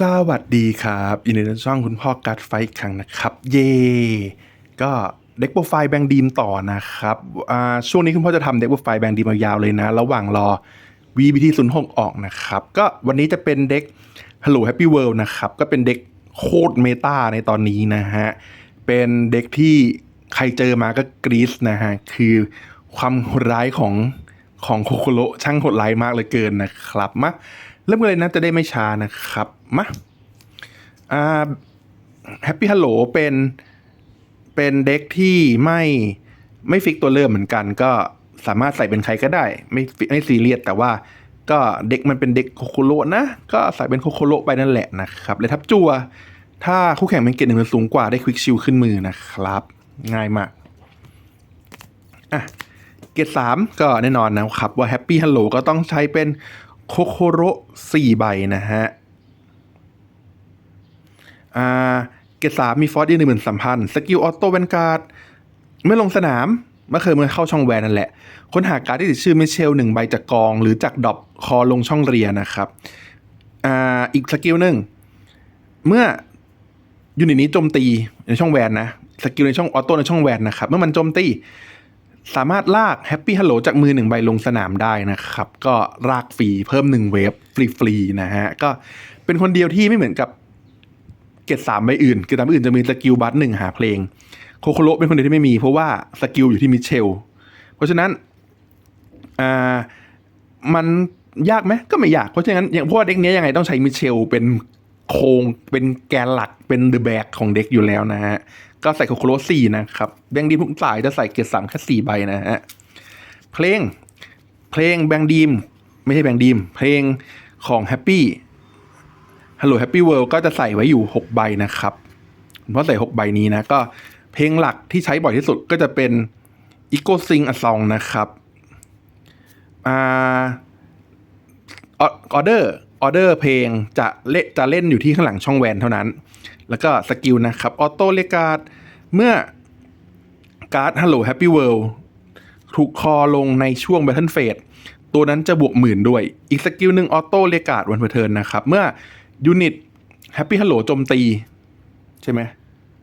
สวัสดีครับยินดีต้อนช่องคุณพ่อกัดไฟอีกครั้งนะครับ เย่ก็เด็กโปรไฟล์แบงดีมต่อนะครับช่วงนี้คุณพ่อจะทำเด็กโปรไฟล์แบงดีมยาวๆเลยนะ ระหว่างรอ VBT 0 6ออกนะครับ ก็วันนี้จะเป็นเด็ก Hello Happy World นะครับ ก็เป็นเด็กโคตรเมตาในตอนนี้นะฮะ เป็นเด็กที่ใครเจอมาก็กรี๊ดนะฮะ คือความโหดร้ายของของโคโคโรช่างโหดร้ายมากเลยเกินนะครับมา เริ่มกันเลยนะจะได้ไม่ช้านะครับ มาอ่าแฮปปี้ฮัลโหลเป็นเป็นเด็กที่ไม่ไม่ฟิกตัวเริ่มเหมือนกัน ก็สามารถใส่เป็นใครก็ได้ ไม่ไม่ซีเรียสแต่ว่าก็เด็กมันเป็นเด็กโคโคโรนะ ก็ใส่เป็นโคโคโรไปนั่นแหละนะครับเลยทับจัว ถ้าคู่แข่งเป็นเกรดหนึ่งหรือสูงกว่าได้ควิกชิลขึ้นมือนะครับ ง่ายมากอะเกรดสามก็แน่นอนนะครับว่าแฮปปี้ฮัลโหลก็ต้องใช้เป็น โคโคโรสี่ใบนะฮะอ่าเกรดสามมีฟอร์ดยืนหนึ่งหมื่นสามพันสกิลออโต้แวนการ์ดเมื่อลงสนามเมื่อเคยเมื่อเข้าช่องแวนนั่นแหละ ค้นหาการ์ดที่ติดชื่อมิเชลหนึ่งใบจากกอง หรือจากดอปคอลงช่องเรียนนะครับอ่าอีกสกิลหนึ่งเมื่อยูนิตนี้โจมตีในช่องแวนนะสกิลในช่องออโต้ในช่องแวนนะครับ เมื่อมันโจมตี สามารถลากแฮปปี้ฮัลโหลจากมือหนึ่งใบลงสนามได้นะครับ ก็ลากฟรีเพิ่มหนึ่งเวฟฟรีๆนะฮะ ก็เป็นคนเดียวที่ไม่เหมือนกับเกตสามใบอื่น เกตสามใบอื่นจะมีสกิลบัตหนึ่งหาเพลง โคโคโรเป็นคนเดียวที่ไม่มีเพราะว่าสกิลอยู่ที่มิเชล เพราะฉะนั้นอ่ามันยากไหมก็ไม่ยาก เพราะฉะนั้นอย่างพวกเด็กนี้ยยังไงต้องใช้มิเชลเป็นโครงเป็นแกนหลักเป็นเดอะแบกของเด็กอยู่แล้วนะฮะ ก็ใส่โคโคโรสี่นะครับแบงดีมทุกสายจะใส่เกรดสามแค่สี่ใบนะฮะเพลงเพลงแบงดีมไม่ใช่แบงดีมเพลงของแฮปปี้ Hello Happy World ก็จะใส่ไว้อยู่6ใบนะครับเพราะใส่6ใบนี้นะก็เพลงหลักที่ใช้บ่อยที่สุดก็จะเป็น Eco Sing a Song นะครับอ่าออเดอร์ออเดอร์เพลงจะเล่นจะเล่นอยู่ที่ข้างหลังช่องแวนเท่านั้น แล้วก็สกิลนะครับออโต้เลการ์ดเมื่อการ์ด Hello Happy World ถูกคอลงในช่วง Battle Phase ตัวนั้นจะบวกหมื่นด้วย อีกสกิลหนึ่งออโต้เลการ์ดวันเพอร์เทิร์นนะครับ เมื่อยูนิต Happy Hello โจมตี ใช่ไหม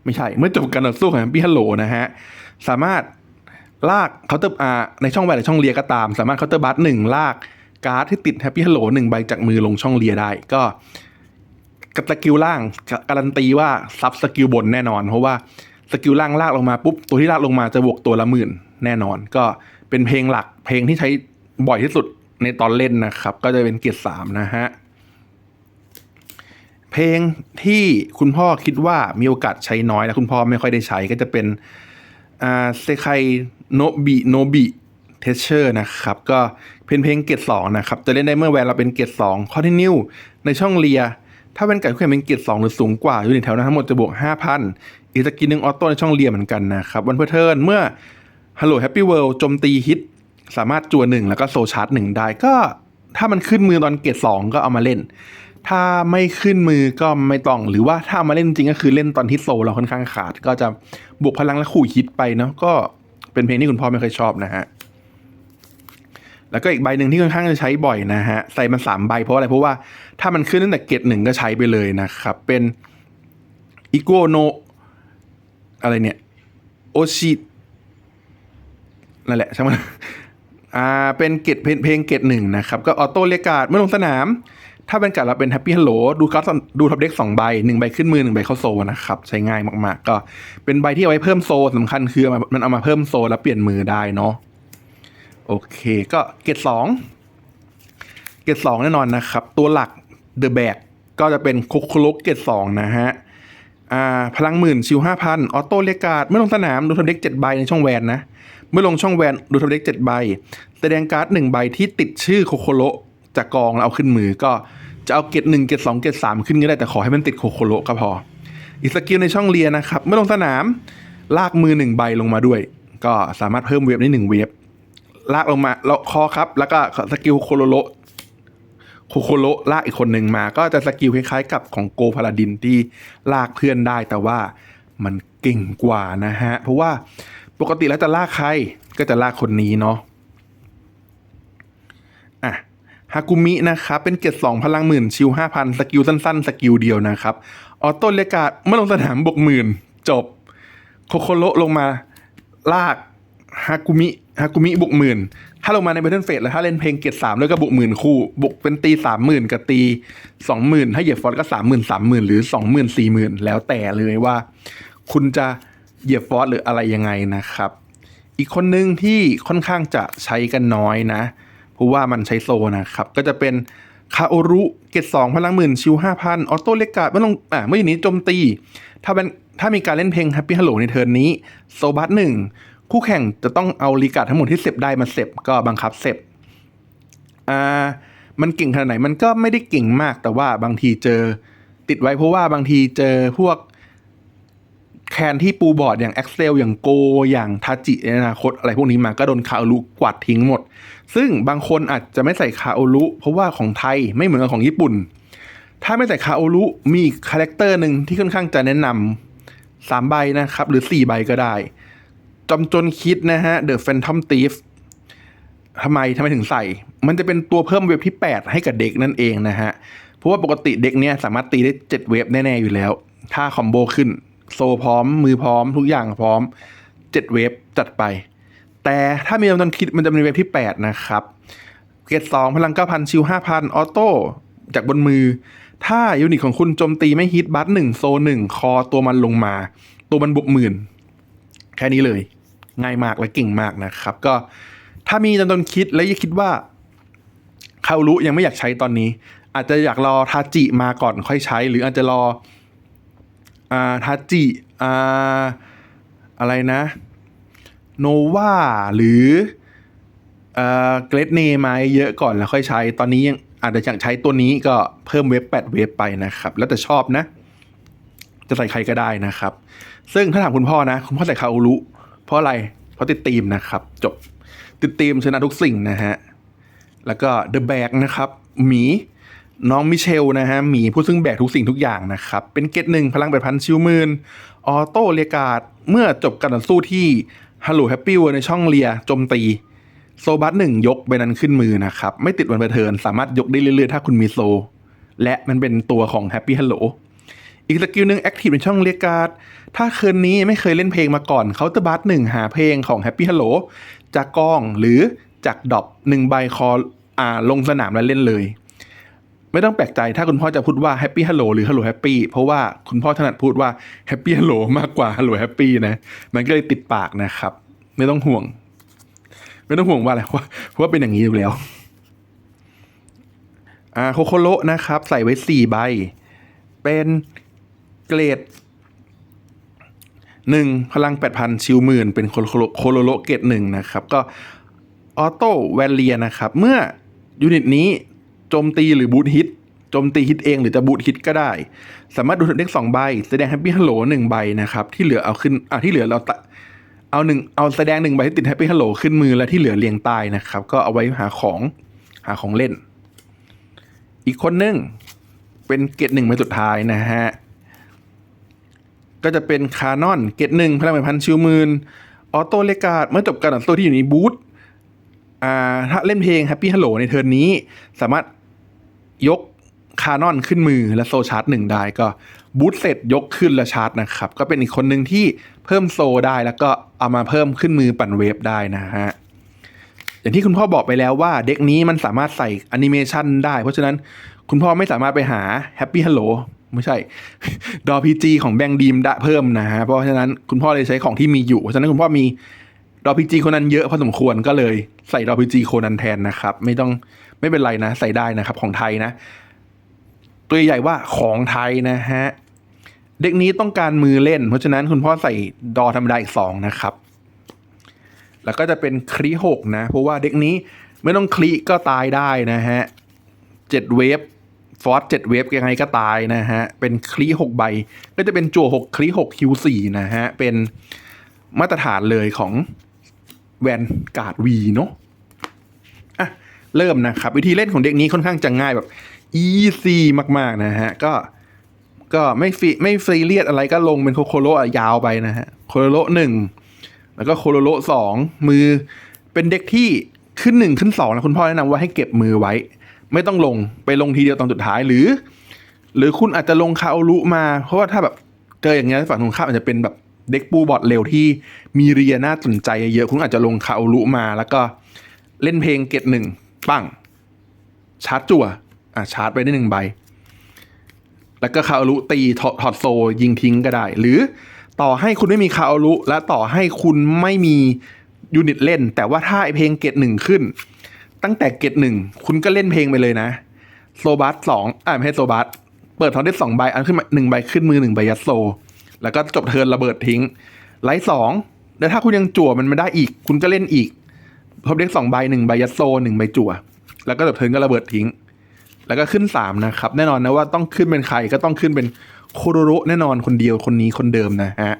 ไม่ใช่ เมื่อจบการต่อสู้ของ Happy Hello นะฮะ สามารถลากเคาน์เตอร์อาในช่องแวนหรือช่องเลียก็ตาม สามารถเคาน์เตอร์บัตหนึ่งลากการ์ดที่ติด Happy Hello หนึ่งใบจากมือลงช่องเลียได้ ก็ กับสกิลล่างการันตีว่าซับสกิลบนแน่นอน เพราะว่าสกิลล่างลากลงมาปุ๊บตัวที่ลากลงมาจะบวกตัวละหมื่นแน่นอน ก็เป็นเพลงหลักเพลงที่ใช้บ่อยที่สุดในตอนเล่นนะครับ ก็จะเป็นเกียรติสามนะฮะเพลงที่คุณพ่อคิดว่ามีโอกาสใช้น้อยและคุณพ่อไม่ค่อยได้ใช้ก็จะเป็นอ่าเซไคโนบิโนบิเทเชอร์นะครับก็เป็นเพลงเกียรติสองนะครับจะเล่นได้เมื่อแวนเราเป็นเกียรติสองคอนติเนียในช่องเลีย ถ้าเป็นไก่คู่แข่งเป็นเกียรติสองหรือสูงกว่าอยู่ในแถวนั้นทั้งหมดจะบวก5,000อีกสกินหนึ่งออโต้ในช่องเลียเหมือนกันนะครับวันเพื่อเทิร์นเมื่อ Hello Happy World โจมตีฮิตสามารถจัวหนึ่งแล้วก็โซชาร์จหนึ่งได้ก็ถ้ามันขึ้นมือตอนเกียรติสองก็เอามาเล่น ถ้าไม่ขึ้นมือก็ไม่ต้อง หรือว่าถ้าเอามาเล่นจริงก็คือเล่นตอนที่โซเราค่อนข้างขาด ก็จะบวกพลังและขู่ฮิตไปเนาะก็เป็นเพลงที่คุณพ่อไม่เคยชอบนะฮะแล้วก็อีกใบหนึ่งที่ค่อนข้างจะใช้บ่อยนะฮะใส่มันสามใบเพราะอะไรเพราะว่า ถ้ามันขึ้นตั้งแต่เกตหนึ่งก็ใช้ไปเลยนะครับ เป็นอีโกโนอะไรเนี่ยโอชินั่นแหละใช่ไหมอ่าเป็นเกตเพลงเกตหนึ่งนะครับ ก็ออโต้เรียกการ์ดเมื่อลงสนาม ถ้าเป็นการ์ดเราเป็นแฮปปี้ฮัลโหลดูคัสดูท็อปเด็กสองใบหนึ่งใบขึ้นมือหนึ่งใบเข้าโซนะครับ ใช้ง่ายมากๆ ก็เป็นใบที่เอาไว้เพิ่มโซสำคัญคือมันเอามาเพิ่มโซแล้วเปลี่ยนมือได้เนาะโอเคก็เกรดสองเกรดสองแน่นอนนะครับ ตัวหลัก The Bag ก็จะเป็นคุกคลุกเกรดสองนะฮะอ่าพลังหมื่นชิวห้าพันออโต้เลกาดเมื่อลงสนามดูทับเด็กเจ็ดใบในช่องแวนนะเมื่อลงช่องแวนดูทับเด็กเจ็ดใบแสดงการ์ดหนึ่งใบที่ติดชื่อโคโคโรจากกองแล้วเอาขึ้นมือก็จะเอาเกรดหนึ่งเกรดสองเกรดสามขึ้นก็ได้แต่ขอให้มันติดโคโคโรก็พอ อีกสกิลในช่องเลียนะครับเมื่อลงสนามลากมือหนึ่งใบลงมาด้วย ก็สามารถเพิ่มเวฟได้หนึ่งเวฟลากลงมาแล้วคอครับ แล้วก็สกิลโคโลโล โคโคโลลากอีกคนหนึ่งมา ก็จะสกิลคล้ายๆกับของโกพาลาดินที่ลากเพื่อนได้แต่ว่ามันเก่งกว่านะฮะ เพราะว่าปกติแล้วจะลากใครก็จะลากคนนี้เนาะอะฮากุมินะครับ เป็นเกรดสองพลังหมื่นชิวห้าพันสกิลสั้นๆ สกิลเดียวนะครับ ออโต้เลกาดเมื่อลงสนามบวกหมื่นจบ โคโคโรลงมาลากฮากุมิฮากุมิบวกหมื่น ถ้าลงมาในเบทเทิลเฟสแล้วถ้าเล่นเพลงเกรดสามแล้วก็บวกหมื่นคู่บวกเป็นตีสามหมื่นกับตีสองหมื่นถ้าเหยียบฟอสก็สามหมื่นสามหมื่นหรือสองหมื่นสี่หมื่นแล้วแต่เลยว่า คุณจะเหยียบฟอสหรืออะไรยังไงนะครับ อีกคนหนึ่งที่ค่อนข้างจะใช้กันน้อยนะเพราะว่ามันใช้โซนะครับ ก็จะเป็นคาโอรุเกตสองพลังหมื่นชิวห้าพันออโต้เลกาดไม่ลงอ่าเมื่อย่างนี้โจมตี ถ้าเป็นถ้ามีการเล่นเพลง Happy Hello ในเทิร์นนี้โซบัสหนึ่ง คู่แข่งจะต้องเอาลีกาทั้งหมดที่เสพได้มาเสพก็บังคับเสพอ่ามันเก่งขนาดไหนมันก็ไม่ได้เก่งมากแต่ว่าบางทีเจอติดไว้เพราะว่าบางทีเจอพวกแคนที่ปูบอร์ดอย่าง Excel อย่างโกอย่างทาจิในอนาคตอะไรพวกนี้มาก็โดนคาโอรุกวาดทิ้งหมด ซึ่งบางคนอาจจะไม่ใส่คาโอรุเพราะว่าของไทยไม่เหมือนกับของญี่ปุ่น ถ้าไม่ใส่คาโอรุมีคาแรคเตอร์หนึ่งที่ค่อนข้างจะแนะนำสามใบนะครับ หรือสี่ใบก็ได้ จอมจนคิดนะฮะ The Phantom Thief ทำไมทำไมถึงใส่ มันจะเป็นตัวเพิ่มเวฟที่ 8 ให้กับเด็กนั่นเองนะฮะ เพราะว่าปกติเด็กเนี้ยสามารถตีได้ 7 เวฟแน่ ๆ อยู่แล้ว ถ้าคอมโบขึ้น โซพร้อม มือพร้อม ทุกอย่างพร้อม 7 เวฟจัดไป แต่ถ้ามีจำนวนคิดมันจะเป็นเวฟที่ 8 นะครับ เกรด2พลัง9,000ชิว5,000ออโต้จากบนมือ ถ้ายูนิตของคุณโจมตีไม่ฮิตบัตหนึ่งโซหนึ่งคอตัวมันลงมา ตัวมันบวกหมื่น แค่นี้เลย ง่ายมากและเก่งมากนะครับ ก็ถ้ามีจำนวนคิดและยังคิดว่าคารุยังไม่อยากใช้ตอนนี้ อาจจะอยากรอทาจิมาก่อนค่อยใช้ หรืออาจจะรออ่าทาจิอ่าอะไรนะโนวาหรือเอ่อเกรดเนมาเยอะก่อนแล้วค่อยใช้ ตอนนี้ยังอาจจะอยากใช้ตัวนี้ก็เพิ่มเว็บ 8 เว็บไปนะครับ แล้วแต่ชอบนะ จะใส่ใครก็ได้นะครับ ซึ่งถ้าถามคุณพ่อนะ คุณพ่อใส่คาอุรุ เพราะอะไร เพราะติดธีมนะครับ จบติดธีมชนะทุกสิ่งนะฮะ แล้วก็เดอะแบกนะครับหมีน้องมิเชลนะฮะหมีผู้ซึ่งแบกทุกสิ่งทุกอย่างนะครับ เป็นเกตหนึ่งพลังแปดพันชิวมืนออโต้เรียกาดเมื่อจบการต่อสู้ที่ฮัลโหลแฮปปี้เวอร์ในช่องเลียโจมตีโซบัสหนึ่งยกใบนั้นขึ้นมือนะครับ ไม่ติดวันเบเทิร์นสามารถยกได้เรื่อยๆ ถ้าคุณมีโซ และมันเป็นตัวของ Happy Hello อีกสกิลหนึ่งแอคทีฟในช่องเรียกการ์ด ถ้าคืนนี้ไม่เคยเล่นเพลงมาก่อนเคาน์เตอร์บัสหนึ่งหาเพลงของ Happy Hello จากกองหรือจากดอปหนึ่งใบคออ่าลงสนามแล้วเล่นเลย ไม่ต้องแปลกใจถ้าคุณพ่อจะพูดว่า Happy Hello หรือ Hello Happy เพราะว่าคุณพ่อถนัดพูดว่า Happy Hello มากกว่า Hello Happy นะ มันก็เลยติดปากนะครับ ไม่ต้องห่วง ไม่ต้องห่วงว่าอะไรเพราะว่าเป็นอย่างนี้อยู่แล้วอ่าโคโคโรนะครับ ใส่ไว้สี่ใบ เป็น เกรดหนึ่งพลังแปดพันชิวหมื่นเป็นโคโลโคโลโลเกรดหนึ่งนะครับ ก็ออโต้แวลเลียนะครับ เมื่อยูนิตนี้โจมตีหรือบูทฮิตโจมตีฮิตเองหรือจะบูทฮิตก็ได้ สามารถดูเด็กสองใบ แสดงแฮปปี้ฮัลโหลหนึ่งใบนะครับ ที่เหลือเอาขึ้นอ่าที่เหลือเราเอาหนึ่งเอาแสดงหนึ่งใบที่ติดแฮปปี้ฮัลโหลขึ้นมือและที่เหลือเรียงใต้นะครับ ก็เอาไว้หาของหาของเล่น อีกคนหนึ่งเป็นเกตหนึ่งใบสุดท้ายนะฮะ ก็จะเป็นคานอนเกตหนึ่งพลังแปดพันชิวหมื่นออโต้เลกาดเมื่อจบการต่อสู้ที่อยู่ในบูธอ่าถ้าเล่นเพลง Happy Hello ในเทิร์นนี้ สามารถยกคานอนขึ้นมือและโซชาร์จหนึ่งได้ก็บูทเสร็จยกขึ้นและชาร์จนะครับ ก็เป็นอีกคนหนึ่งที่เพิ่มโซได้แล้วก็เอามาเพิ่มขึ้นมือปั่นเวฟได้นะฮะอย่างที่คุณพ่อบอกไปแล้วว่าเด็กนี้มันสามารถใส่แอนิเมชันได้ เพราะฉะนั้นคุณพ่อไม่สามารถไปหา Happy Hello ไม่ใช่ดอพีจีของแบงดีมได้เพิ่มนะฮะเพราะฉะนั้นคุณพ่อเลยใช้ของที่มีอยู่เพราะฉะนั้นคุณพ่อมีดอพีจีคนนั้นเยอะพอสมควรก็เลยใส่ดอพีจีโคนันแทนนะครับ ไม่ต้องไม่เป็นไรนะ ใส่ได้นะครับของไทยนะ ตัวใหญ่ว่าของไทยนะฮะเด็กนี้ต้องการมือเล่น เพราะฉะนั้นคุณพ่อใส่ดอธรรมดาอีกสองนะครับ แล้วก็จะเป็นคลีหกนะ เพราะว่าเด็กนี้ไม่ต้องคลีก็ตายได้นะฮะเจ็ดเวฟ ฟอสเจ็ดเวฟยังไงก็ตายนะฮะ เป็นคลีหกใบ ก็จะเป็นจั่วหกคลีหกคิวสี่นะฮะ เป็นมาตรฐานเลยของแวนการ์ดวีเนาะอะ เริ่มนะครับ วิธีเล่นของเด็กนี้ค่อนข้างจะง่ายแบบอีซี่มาก ๆ นะฮะ ก็ก็ไม่ฟรีไม่ฟรีเลียดอะไรก็ลงเป็นโคโคโรอะยาวไปนะฮะ โคโคโรหนึ่งแล้วก็โคโลโลสองมือเป็นเด็กที่ขึ้นหนึ่งขึ้นสองนะคุณพ่อแนะนำว่าให้เก็บมือไว้ ไม่ต้องลงไปลงทีเดียวตอนสุดท้ายหรือ หรือคุณอาจจะลงคาโอรุมา เพราะว่าถ้าแบบเจออย่างเงี้ยฝั่งตรงข้ามอาจจะเป็นแบบเด็กปูบอดเร็วที่มีเรียน่าสนใจเยอะคุณอาจจะลงคาโอรุมา แล้วก็เล่นเพลงเกตหนึ่งปั้งชาร์จจั่วอะชาร์จไปได้หนึ่งใบ แล้วก็คาโอรุตีถอดถอดโซยิงทิ้งก็ได้ หรือต่อให้คุณไม่มีคาโอรุและต่อให้คุณไม่มียูนิตเล่น แต่ว่าถ้าไอเพลงเกตหนึ่งขึ้น ตั้งแต่เกตหนึ่งคุณก็เล่นเพลงไปเลยนะโซบัสสองอ่าไม่ใช่โซบัสเปิดทอนได้สองใบอันขึ้นมาหนึ่งใบขึ้นมือหนึ่งใบยัดโซ แล้วก็จบเทิร์นระเบิดทิ้งไลท์สองแล้วถ้าคุณยังจั่วมันไมาได้อีก คุณก็เล่นอีกทบเด็กสองใบหนึ่งใบยัดโซหนึ่งใบจั่ว แล้วก็จบเทิร์นก็ระเบิดทิ้ง แล้วก็ขึ้นสามนะครับ แน่นอนนะว่าต้องขึ้นเป็นใครก็ต้องขึ้นเป็นโคโรโรแน่นอนคนเดียวคนนี้คนเดิมนะฮะ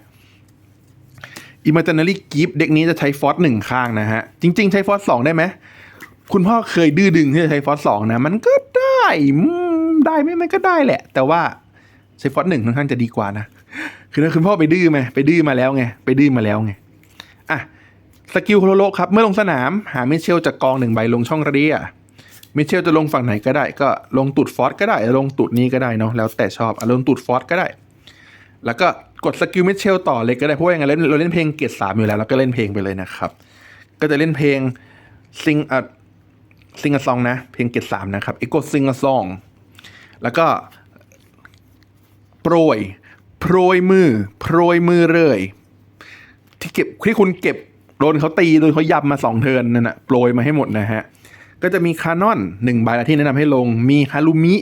อิม a จ i นารีกิฟเด็กนี้จะใช้ฟอสหนึ่งข้างนะฮะ จริง ๆ ใช้ฟอสสองได้ไหม คุณพ่อเคยดื้อดึงที่จะใช้ฟอสสองนะ มันก็ได้ได้ไหมมันก็ได้แหละ แต่ว่าใช้ฟอสหนึ่งค่อนข้างจะดีกว่านะ คือถ้าคุณพ่อไปดื้อไหมไปดื้อมาแล้วไง ไปดื้อมาแล้วไง อะ สกิลโคโรโรครับ เมื่อลงสนาม หาเมเชลจากกองหนึ่งใบลงช่องเรียมิเชลจะลงฝั่งไหนก็ได้ก็ลงตูดฟอสก็ได้ ลงตูดนี้ก็ได้เนาะแล้วแต่ชอบอลงตูดฟอสก็ได้ แล้วก็กดสกิลมิเชลต่อเลยก็ได้เพราะว่าอย่างไรเราเล่นเพลงเกตสามอยู่แล้วเราก็เล่นเพลงไปเลยนะครับ ก็จะเล่นเพลงซิงอะ ซิงอซองนะ เพลงเกตสามนะครับเอโกซิงอซอง แล้วก็โปรยโปรยมือโปรยมือเลยที่เก็บที่คุณเก็บโดนเขาตีโดนเขายับมาสองเทินนั่นนะโปรยมาให้หมดนะฮะ ก็จะมีคานอนหนึ่งใบละที่แนะนำให้ลงมีฮารุมิ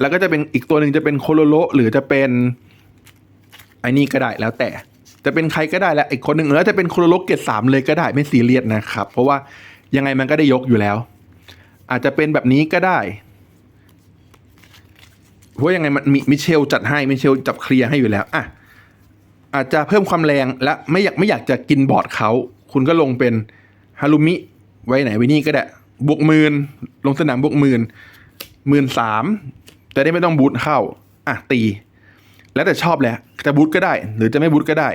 แล้วก็จะเป็นอีกตัวหนึ่งจะเป็นโคโลโรหรือจะเป็นไอ้นี่ก็ได้แล้วแต่จะเป็นใครก็ได้แล้วอีกคนหนึ่งเออจะเป็นโคโลโรเกตสามเลยก็ได้ไม่ซีเรียสนะครับ เพราะว่ายังไงมันก็ได้ยกอยู่แล้ว อาจจะเป็นแบบนี้ก็ได้เพราะยังไงมันมิเชลจัดให้มิเชลจับเคลียร์ให้อยู่แล้วอะอาจจะเพิ่มความแรงและไม่อยากไม่อยากจะกินบอร์ดเขาคุณก็ลงเป็นฮารุมิไว้ไหนไว้นี่ก็ได้บวกหมื่นลงสนามบวกหมื่นหมื่นสามจะได้ไม่ต้องบูทเข้าอะตี แล้วแต่ชอบแหละจะบูทก็ได้ หรือจะไม่บูทก็ได้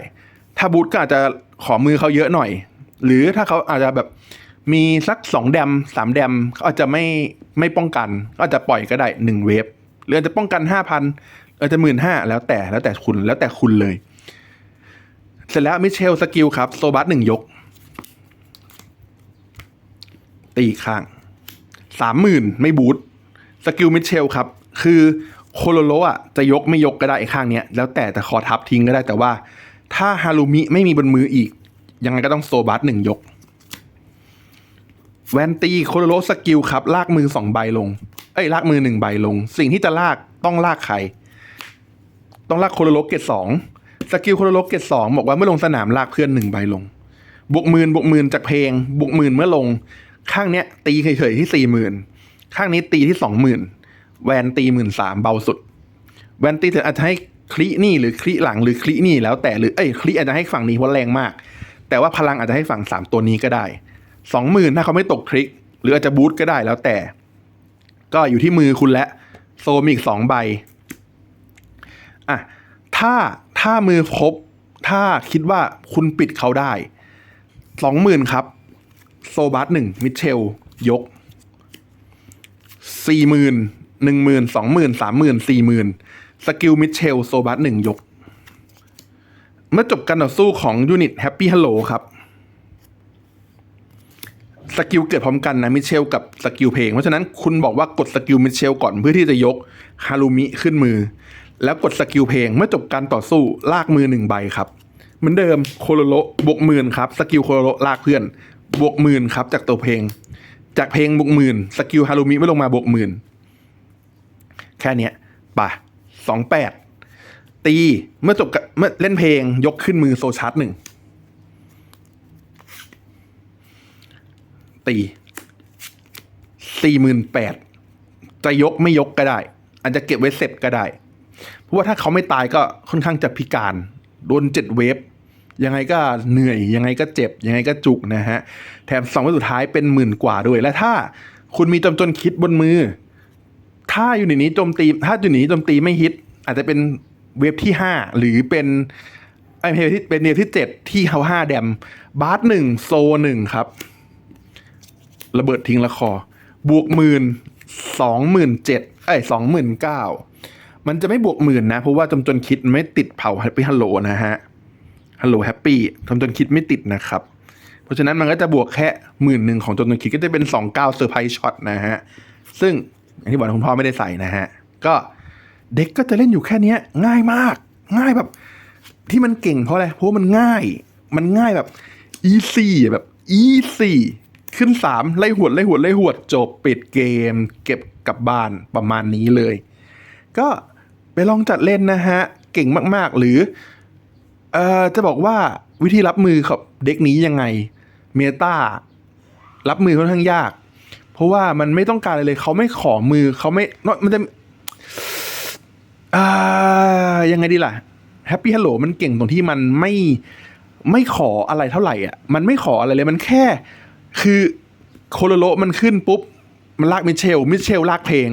ถ้าบูทก็อาจจะขอมือเขาเยอะหน่อย หรือถ้าเขาอาจจะแบบ มีสักสองแดมสามแดมเขาอาจจะไม่ไม่ป้องกัน ก็อาจจะปล่อยก็ได้หนึ่งเวฟหรืออาจจะป้องกันห้าพันอาจจะหมื่นห้าแล้วแต่แล้วแต่คุณแล้วแต่คุณเลย เสร็จแล้วมิเชลสกิลครับ โซบัสหนึ่งยก ตีอีกข้างสามหมื่นไม่บูทสกิลมิเชลครับ คือโคโลโรอะจะยกไม่ยกก็ได้ไอ้ข้างเนี้ย แล้วแต่แต่ขอทับทิ้งก็ได้แต่ว่า ถ้าฮารุมิไม่มีบนมืออีก ยังไงก็ต้องโซบัสหนึ่งยก แวนตีโคโลโรสกิลครับ ลากมือสองใบลง เอ้ย ลากมือหนึ่งใบลง สิ่งที่จะลากต้องลากใคร ต้องลากโคโลโรเกตสองสกิลโคโลโรเกตสองบอกว่าเมื่อลงสนามลากเพื่อนหนึ่งใบลง บวกหมื่นบวกหมื่นจากเพลง บวกหมื่นเมื่อลง ข้างเนี้ย ตีเฉยๆที่สี่หมื่นข้างนี้ตีที่สองหมื่นแวนตีหมื่นสามเบาสุด แวนตีเถอะอาจจะให้คลินี่หรือคลิหลังหรือคลินี่แล้วแต่หรือเอ้ยคลิอาจจะให้ฝั่งนี้เพราะแรงมาก แต่ว่าพลังอาจจะให้ฝั่งสามตัวนี้ก็ได้ สองหมื่นถ้าเขาไม่ตกคลิก หรืออาจจะบูทก็ได้แล้วแต่ ก็อยู่ที่มือคุณและ โซมีอีกสองใบอะถ้าถ้ามือครบ ถ้าคิดว่าคุณปิดเขาได้สองหมื่นครับ โซบัสหนึ่งมิเชล ยกสี่หมื่นหนึ่งหมื่นสองหมื่นสามหมื่นสี่หมื่นสกิลมิเชล โซบัสหนึ่งยก เมื่อจบการต่อสู้ของยูนิตแฮปปี้ฮัลโหลครับ สกิลเกิดพร้อมกันนะมิเชลกับสกิลเพลง เพราะฉะนั้นคุณบอกว่ากดสกิลมิเชลก่อนเพื่อที่จะยกฮารุมิขึ้นมือ แล้วกดสกิลเพลงเมื่อจบการต่อสู้ลากมือหนึ่งใบครับเหมือนเดิมโคโลโรบวกหมื่นครับสกิลโคโลโรลากเพื่อนบวกหมื่นครับ จากตัวเพลง จากเพลงบวกหมื่นสกิลฮารุมิไม่ลงมาบวกหมื่นแค่เนี้ยป่ะสองแปดตีเมื่อจบเมื่อเล่นเพลงยกขึ้นมือโซชาร์ตหนึ่ง ตีสี่หมื่นแปดจะยกไม่ยกก็ได้ อาจจะเก็บไว้เสร็จก็ได้ เพราะว่าถ้าเขาไม่ตายก็ค่อนข้างจะพิการ โดนเจ็ดเวฟยังไงก็เหนื่อย ยังไงก็เจ็บ ยังไงก็จุกนะฮะ แถมสองเวฟสุดท้ายเป็นหมื่นกว่าด้วย และถ้าคุณมีจำจนคิดบนมือ ถ้าอยู่ในนี้โจมตี ถ้าอยู่ในนี้โจมตีไม่ฮิต อาจจะเป็นเวฟที่ห้าหรือเป็นไอเวฟที่เป็นเวที่เจ็ดที่เขาห้าแดมบาร์หนึ่งโซหนึ่งครับ ระเบิดทิ้งละคอบวกหมื่นสองหมื่นเจ็ดเอ้ยสองหมื่นเก้ามันจะไม่บวกหมื่นนะ เพราะว่าจำจนคิดไม่ติดเผาแฮปปี้ฮัลโหลนะฮะฮัลโหลแฮปปี้จำจนคิดไม่ติดนะครับ เพราะฉะนั้นมันก็จะบวกแค่หมื่นหนึ่งของจำนวนคิดก็จะเป็นสองเก้าเซอร์ไพรส์ช็อตนะฮะซึ่งอย่างที่บอกคุณพ่อไม่ได้ใส่นะฮะก็เด็กก็จะเล่นอยู่แค่เนี้ยง่ายมาก ง่ายแบบ ที่มันเก่งเพราะอะไรเพราะมันง่าย มันง่ายแบบ easy แบบ easy ขึ้นสามไล่หวดไล่หวดไล่หวดจบปิดเกม เก็บกลับบ้านประมาณนี้เลย ก็ไปลองจัดเล่นนะฮะ เก่งมากๆ หรือเอ่อจะบอกว่าวิธีรับมือกับเด็กนี้ยังไง เมตารับมือค่อนข้างยาก เพราะว่ามันไม่ต้องการอะไรเลยเขาไม่ขอมือเขาไม่มันจะอ่ายังไงดีล่ะแฮปปี้ฮัลโหลมันเก่งตรงที่มันไม่ไม่ขออะไรเท่าไหร่อะ มันไม่ขออะไรเลย มันแค่ คือโคโลโลมันขึ้นปุ๊บ มันลากมิเชล มิเชลลากเพลง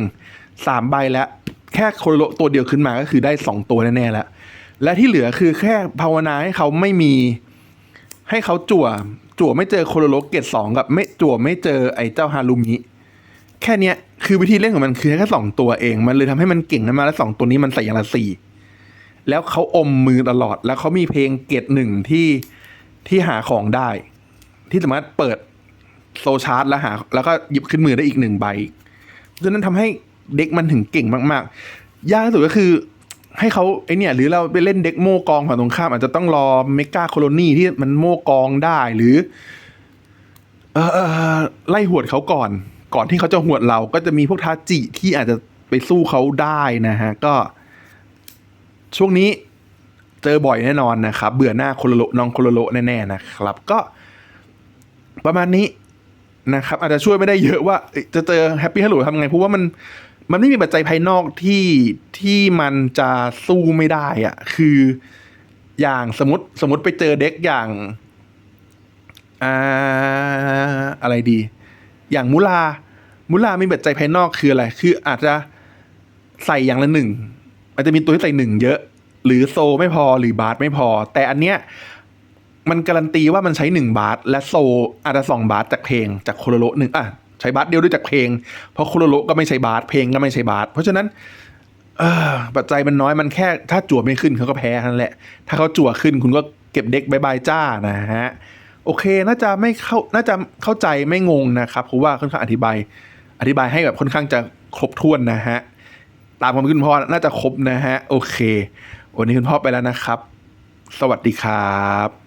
สามใบแล้ว แค่โคโลโลตัวเดียวขึ้นมาก็คือได้สองตัวแน่ๆแล้ว และที่เหลือคือแค่ภาวนาให้เขาไม่มี ให้เขาจั่ว จั่วไม่เจอโคโลโลเกตสองกับไม่จั่วไม่เจอไอ้เจ้าฮารุมิ แค่เนี้ยคือวิธีเล่นของมันคือแค่สองตัวเอง มันเลยทำให้มันเก่งขึ้นมาแล้วสองตัวนี้มันใส่อย่างละสี่แล้วเขาอมมือตลอด แล้วเขามีเพลงเกตหนึ่งที่ที่หาของได้ ที่สามารถเปิด โซชาร์ตแล้วหา แล้วก็หยิบขึ้นมือได้อีกหนึ่งใบดังนั้นทำให้เด็กมันถึงเก่งมาก ๆ ยากที่สุดก็คือให้เขาไอเนี่ย หรือเราไปเล่นเด็กโม่กองฝั่งตรงข้าม อาจจะต้องรอเมกาโคโลนีที่มันโม่กองได้หรือเออเออไล่หวดเขาก่อน ก่อนที่เขาจะหวดเราก็จะมีพวกทาจิที่อาจจะไปสู้เขาได้นะฮะ ก็ ช่วงนี้เจอบ่อยแน่นอนนะครับ เบื่อหน้าโคโลโลน้องโคโลโลแน่ๆนะครับ ก็ ประมาณนี้ นะครับอาจจะช่วยไม่ได้เยอะว่าจะเจอแฮปปี้ฮัลโหลทำไงเพราะว่ามันมันไม่มีปัจจัยภายนอกที่ที่มันจะสู้ไม่ได้อะคืออย่างสมมติสมมติไปเจอเด็กอย่างอ่าอะไรดี อย่างมุลา มุลามีปัจจัยภายนอกคืออะไร คืออาจจะใส่อย่างละหนึ่งอาจจะมีตัวที่ใส่หนึ่งเยอะ หรือโซไม่พอหรือบาสไม่พอ แต่อันเนี้ย มันการันตีว่ามันใช้หนึ่งบาทและโซอาจจะสองบาทจากเพลงจากโคโลโลหนึ่งอะใช้บาทเดียวด้วยจากเพลง เพราะโคโลโลก็ไม่ใช่บาทเพลงก็ไม่ใช่บาทเพราะฉะนั้นเออปัจจัยมันน้อยมันแค่ถ้าจั่วไม่ขึ้นเขาก็แพ้นั่นแหละ ถ้าเขาจั่วขึ้นคุณก็เก็บเด็กบายบายจ้านะฮะโอเคน่าจะไม่เข้าน่าจะเข้าใจไม่งงนะครับเพราะว่าค่อนข้างอธิบาย อธิบายให้แบบค่อนข้างจะครบถ้วนนะฮะตามความคิดคุณพ่อน่าจะครบนะฮะโอเค วันนี้คุณพ่อไปแล้วนะครับ สวัสดีครับ